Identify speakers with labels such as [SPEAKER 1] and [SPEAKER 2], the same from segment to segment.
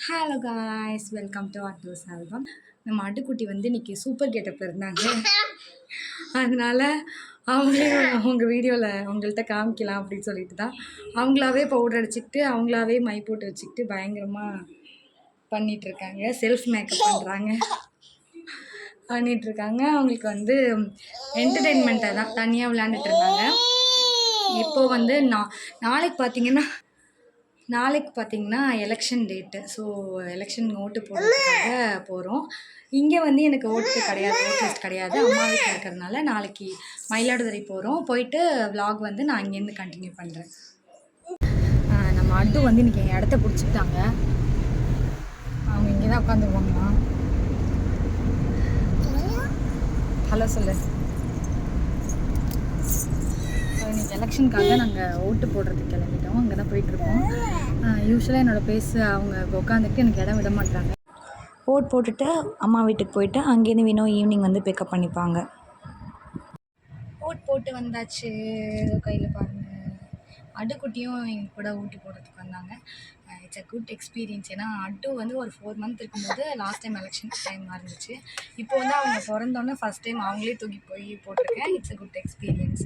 [SPEAKER 1] Hello guys welcome to அட்டோஸ் album நம்ம அட்டுக்குட்டி வந்து இன்னைக்கு சூப்பர் கெட்டப்பில் இருந்தாங்க அதனால அவங்களே அவங்க வீடியோவில் அவங்கள்ட்ட காமிக்கலாம் அப்படின்னு சொல்லிட்டு தான் அவங்களாவே பவுடர் அடிச்சுக்கிட்டு அவங்களாவே மை போட்டு வச்சுக்கிட்டு பயங்கரமாக பண்ணிகிட்ருக்காங்க செல்ஃப் மேக்கப் பண்ணுறாங்க பண்ணிகிட்ருக்காங்க அவங்களுக்கு வந்து என்டர்டெயின்மெண்ட்டாக தான் தனியாக விளையாண்டுட்டு இருந்தாங்க இப்போ வந்து நான் நாளைக்கு பார்த்தீங்கன்னா நாளைக்கு பார்த்தீங்கன்னா எலெக்ஷன் டேட்டு ஸோ எலெக்ஷன் ஓட்டு போடுறதுக்காக போகிறோம் இங்கே வந்து எனக்கு ஓட்டு கிடையாது ஓட் லிஸ்ட் கிடையாது. அம்மா வீட்டில் இருக்கிறதுனால நாளைக்கு மயிலாடுதுறை போகிறோம் போயிட்டு விலாக் வந்து நான் இங்கேருந்து கண்டினியூ பண்ணுறேன் நம்ம அட்டு வந்து இன்றைக்கி என் இடத்த பிடிச்சிட்டாங்க அவங்க இங்கே தான் உட்காந்துருவாங்களா ஹலோ சொல்லு. இன்னைக்கு எலெக்ஷனுக்காக நாங்கள் ஓட்டு போடுறதுக்கு கிளம்பிட்டோம். அங்கே தான் போயிட்டுருக்கோம் யூஸ்வலாக என்னோடய பேச அவங்க உட்காந்துட்டு எனக்கு இடம் விட மாட்டாங்க ஓட் போட்டுட்டு அம்மா வீட்டுக்கு போயிட்டு அங்கேருந்து வினோ ஈவினிங் வந்து பிக்கப் பண்ணிப்பாங்க. ஓட் போட்டு வந்தாச்சு. கையில் பாருங்கள் அடுக்குட்டியும் எங்கள் கூட ஊட்டி போடுறதுக்கு வந்தாங்க. இட்ஸ் அ குட் எக்ஸ்பீரியன்ஸ் ஏன்னா அட்டு வந்து ஒரு ஃபோர் மந்த் இருக்கும்போது லாஸ்ட் டைம் எலெக்ஷன் டைமாக இருந்துச்சு. இப்போ வந்து அவங்க பிறந்தோன்னே ஃபஸ்ட் டைம் அவங்களே தூக்கி போய் போட்டிருக்கேன். இட்ஸ் அ குட் எக்ஸ்பீரியன்ஸ்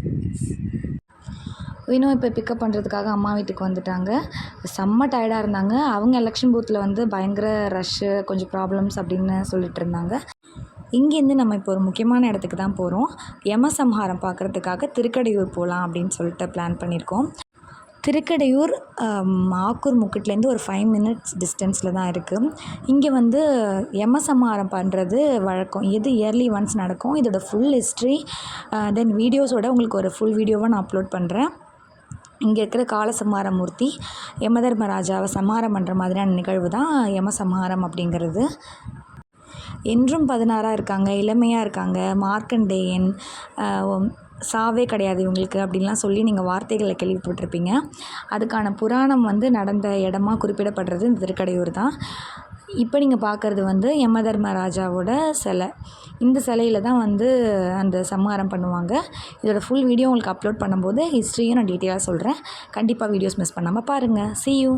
[SPEAKER 1] இன்னும் இப்போ பிக்கப் பண்ணுறதுக்காக அம்மா வீட்டுக்கு வந்துட்டாங்க. செம்ம டயர்டாக இருந்தாங்க. அவங்க எலெக்ஷன் பூத்தில் வந்து பயங்கர ரஷ்ஷு கொஞ்சம் ப்ராப்ளம்ஸ் அப்படின்னு சொல்லிட்டு இருந்தாங்க. இங்கேருந்து நம்ம இப்போ ஒரு முக்கியமான இடத்துக்கு தான் போகிறோம் யமசம்ஹாரம் பார்க்குறதுக்காக திருக்கடையூர் போகலாம் அப்படின்னு சொல்லிட்டு பிளான் பண்ணியிருக்கோம் திருக்கடையூர் ஆக்கூர் முக்கட்லேருந்து ஒரு ஃபைவ் மினிட்ஸ் டிஸ்டன்ஸில் தான் இருக்குது இங்கே வந்து எமசம்ஹாரம் பண்ணுறது வழக்கம். இது இயர்லி ஒன்ஸ் நடக்கும் இதோட ஃபுல் ஹிஸ்ட்ரி தென் வீடியோஸோட உங்களுக்கு ஒரு ஃபுல் வீடியோவை நான் அப்லோட் பண்ணுறேன் இங்கே இருக்கிற காலசம்ஹார மூர்த்தி யமதர்மராஜாவை சம்ஹாரம் பண்ணுற மாதிரியான நிகழ்வு தான் யமசம்ஹாரம் அப்படிங்கிறது. என்றும் பதினாறாக இருக்காங்க இளமையாக இருக்காங்க. மார்க்கண்டேயன் சாவே கிடையாது இவங்களுக்கு அப்படின்லாம் சொல்லி நீங்கள் வார்த்தைகளை கேள்விப்பட்டிருப்பீங்க. அதுக்கான புராணம் வந்து நடந்த இடமா குறிப்பிடப்படுறது இந்த திருக்கடையூர் தான். இப்போ நீங்கள் பார்க்குறது வந்து யமதர்மராஜாவோட சிலை. இந்த சிலையில தான் வந்து அந்த சம்ஹாரம் பண்ணுவாங்க. இதோட ஃபுல் வீடியோ உங்களுக்கு அப்லோட் பண்ணும்போது ஹிஸ்ட்ரியும் நான் டீட்டெயிலாக சொல்கிறேன் கண்டிப்பாக வீடியோஸ் மிஸ் பண்ணாமல் பாருங்கள் சி யூ